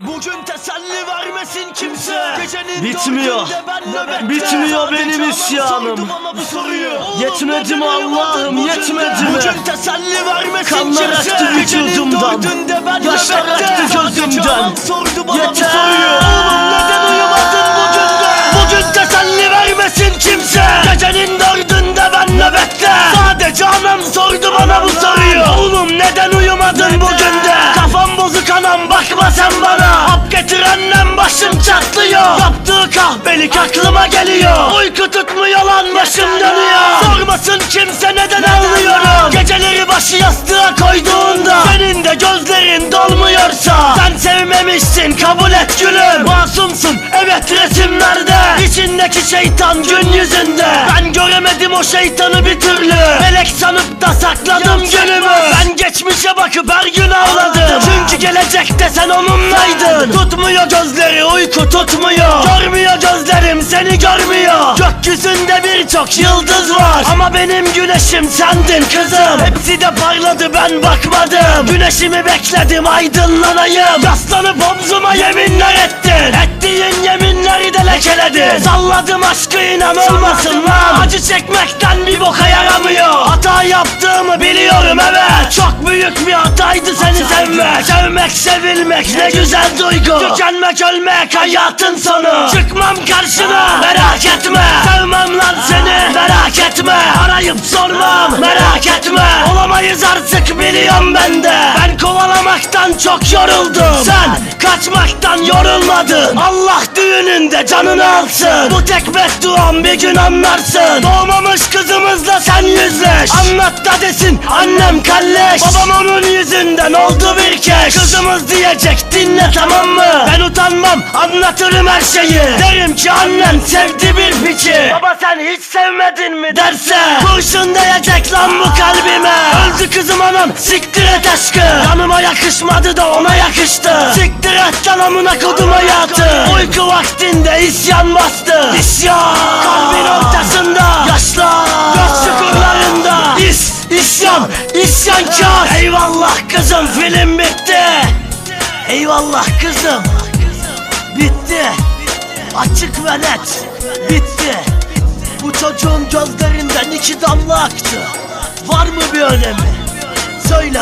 Bugün teselli vermesin kimse. Gecenin Bitmiyor. ben Bitmiyor benim isyanım. Yetmedi mi Allah'ım, yetmedi mi? Bugün teselli vermesin Kanlar kimse. aktı Gecenin vücudumdan. Yaşlar aktı gözümden. Yeter. Oğlum neden uyumadın bugün de? Bugün teselli vermesin kimse. Gecenin dördünde ben nöbette. Sadece anam sordu bana bu soruyu. Oğlum neden uyumadın bugün çatlıyor. Yaptığı kahpelik aklıma geliyor. Uyku tutmuyor lan başım dönüyor. Sormasın kimse neden ağlıyorum. Geceleri başı yastığa koyduğunda Senin de gözlerin dolmuyorsa Sen sevmemişsin kabul et gülüm. Masumsun evet resimlerde. İçindeki şeytan gün yüzünde. Ben göremedim o şeytanı bir türlü. Melek sanıp da sakladım gülümü. Ben geçmişe bakıp her gün ağladım Çünkü gelecekte sen onunlaydın. Tutmuyor gözleri uyku tutmuyor. Görmüyor gözlerim seni görmüyor. Gökyüzünde birçok yıldız var. Ama benim güneşim sendin kızım. Hepsi de parladı ben bakmadım. Güneşimi bekledim aydınlanayım. Yaslanıp omzuma yeminler ettin. Ettiğin yeminleri de lekeledin. Salladım aşkı inan olmasın lan Acı çekmekten bir boka yaramıyor. Hata yaptığımı biliyorum evet. Çok sevmek Sevmek sevilmek ne güzel duygu. Tükenmek ölmek hayatın sonu. Çıkmam karşına merak etme. Sevmem lan seni merak etme. Arayıp sormam merak etme. Olamayız artık biliyorum ben de. Ben kovalamaktan çok yoruldum. Sen kaçmaktan yorulmadın. Allah düğününde canını alsın. Bu tek bedduam bir gün anlarsın. Doğmamış kızımızla sen yüzleş. Anlat da desin annem kalleş. Babam onun yüzünden oldu bir keş. Kızımız diyecek dinle tamam mı? Ben utanmam anlatırım her şeyi. Derim ki annen sevdi bir piçi. Baba sen hiç sevmedin mi? derse Kurşun değecek lan bu kalbime. Öldü kızım anam siktir et aşkı. Yanıma yakışmadı da ona yakıştı. Siktir et lan amına kodum hayatı Uyku vaktinde isyan bastı. İsyan. Kalbin ortasında. Yaşlar. Göz çukurlarında. İs, isyan, isyankar. Eyvallah kızım film bitti. Eyvallah kızım. Bitti. Açık ve net. Bitti. Bu çocuğun gözlerinden iki damla aktı. Var mı bir önemi? Söyle